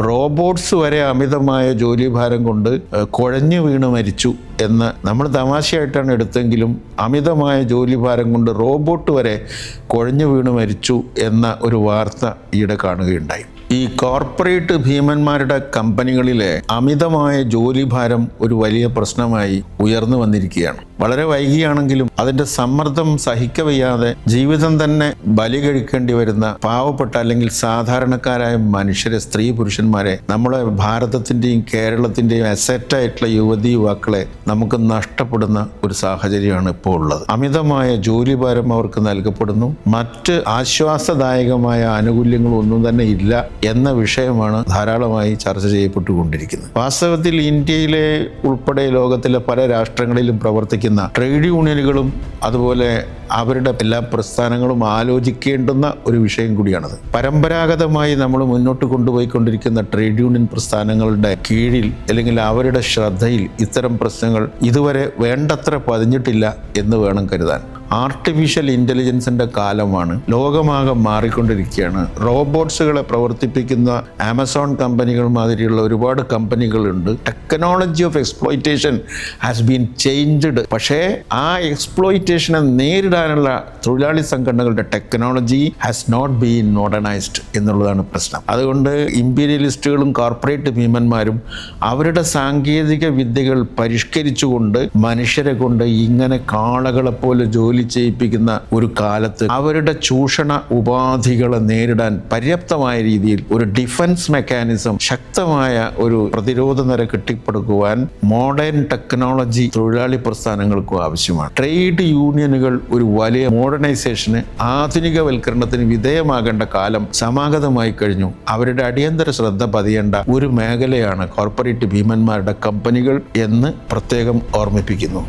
Robots വരെ അമിതമായ ജോലിഭാരം കൊണ്ട് കുഴഞ്ഞു വീണ് മരിച്ചു എന്ന് നമ്മൾ തമാശയായിട്ടാണ് എടുത്തെങ്കിലും അമിതമായ ജോലിഭാരം കൊണ്ട് റോബോട്ട് വരെ കുഴഞ്ഞു വീണ് മരിച്ചു എന്ന ഒരു വാർത്ത ഈയിടെ കാണുകയുണ്ടായി. ഈ കോർപ്പറേറ്റ് ഭീമന്മാരുടെ കമ്പനികളിലെ അമിതമായ ജോലിഭാരം ഒരു വലിയ പ്രശ്നമായി ഉയർന്നു വന്നിരിക്കുകയാണ്. വളരെ വൈകിയാണെങ്കിലും അതിന്റെ സമ്മർദ്ദം സഹിക്കവയ്യാതെ ജീവിതം തന്നെ ബലി കഴിക്കേണ്ടി വരുന്ന പാവപ്പെട്ട അല്ലെങ്കിൽ സാധാരണക്കാരായ മനുഷ്യരെ സ്ത്രീ പുരുഷന്മാരെ നമ്മളെ ഭാരതത്തിന്റെയും കേരളത്തിന്റെയും അസറ്റായിട്ടുള്ള യുവതി യുവാക്കളെ നമുക്ക് നഷ്ടപ്പെടുന്ന ഒരു സാഹചര്യമാണ് ഇപ്പോൾ ഉള്ളത്. അമിതമായ ജോലിഭാരം അവർക്ക് നൽകപ്പെടുന്നു. മറ്റ് ആശ്വാസദായകമായ ആനുകൂല്യങ്ങളൊന്നും തന്നെ ഇല്ല എന്ന വിഷയമാണ് ധാരാളമായി ചർച്ച ചെയ്യപ്പെട്ടുകൊണ്ടിരിക്കുന്നത്. വാസ്തവത്തിൽ ഇന്ത്യയിലെ ഉൾപ്പെടെ ലോകത്തിലെ പല രാഷ്ട്രങ്ങളിലും പ്രവർത്തിക്കുന്ന ട്രേഡ് യൂണിയനുകളും അതുപോലെ അവരുടെ എല്ലാ പ്രസ്ഥാനങ്ങളും ആലോചിക്കേണ്ടുന്ന ഒരു വിഷയം കൂടിയാണത്. പരമ്പരാഗതമായി നമ്മൾ മുന്നോട്ട് കൊണ്ടുപോയിക്കൊണ്ടിരിക്കുന്ന ട്രേഡ് യൂണിയൻ പ്രസ്ഥാനങ്ങളുടെ കീഴിൽ അല്ലെങ്കിൽ അവരുടെ ശ്രദ്ധയിൽ ഇത്തരം പ്രശ്നങ്ങൾ ഇതുവരെ വേണ്ടത്ര പതിഞ്ഞിട്ടില്ല എന്ന് വേണം കരുതാൻ. ആർട്ടിഫിഷ്യൽ ഇന്റലിജൻസിന്റെ കാലമാണ്. ലോകമാകെ മാറിക്കൊണ്ടിരിക്കുകയാണ്. റോബോട്ട്സുകളെ പ്രവർത്തിപ്പിക്കുന്ന ആമസോൺ കമ്പനികൾ മാതിരിയുള്ള ഒരുപാട് കമ്പനികളുണ്ട്. Technology of exploitation has been changed പക്ഷേ ആ എക്സ്പ്ലോയിറ്റേഷനെ നേരിടാനുള്ള തൊഴിലാളി സംഘടനകളുടെ technology has not been modernised എന്നുള്ളതാണ് പ്രശ്നം. അതുകൊണ്ട് ഇമ്പീരിയലിസ്റ്റുകളും കോർപ്പറേറ്റ് ഭീമന്മാരും അവരുടെ സാങ്കേതിക വിദ്യകൾ പരിഷ്കരിച്ചുകൊണ്ട് മനുഷ്യരെ കൊണ്ട് ഇങ്ങനെ കാളകളെ പോലെ ജോലി ചെയ്യിപ്പിക്കുന്ന ഒരു കാലത്ത് അവരുടെ ചൂഷണ ഉപാധികളെ നേരിടാൻ പര്യാപ്തമായ രീതിയിൽ ഒരു ഡിഫൻസ് മെക്കാനിസം ശക്തമായ ഒരു പ്രതിരോധ നിര കെട്ടിപ്പടുക്കുവാൻ മോഡേൺ ടെക്നോളജി തൊഴിലാളി പ്രസ്ഥാനങ്ങൾക്കും ആവശ്യമാണ്. ട്രേഡ് യൂണിയനുകൾ ഒരു വലിയ മോഡേണൈസേഷന് ആധുനികവൽക്കരണത്തിന് വിധേയമാകേണ്ട കാലം സമാഗതമായി കഴിഞ്ഞു. അവരുടെ അടിയന്തര ശ്രദ്ധ പതിയേണ്ട ഒരു മേഖലയാണ് കോർപ്പറേറ്റ് ഭീമന്മാരുടെ കമ്പനികൾ എന്ന് പ്രത്യേകം ഓർമ്മിപ്പിക്കുന്നു.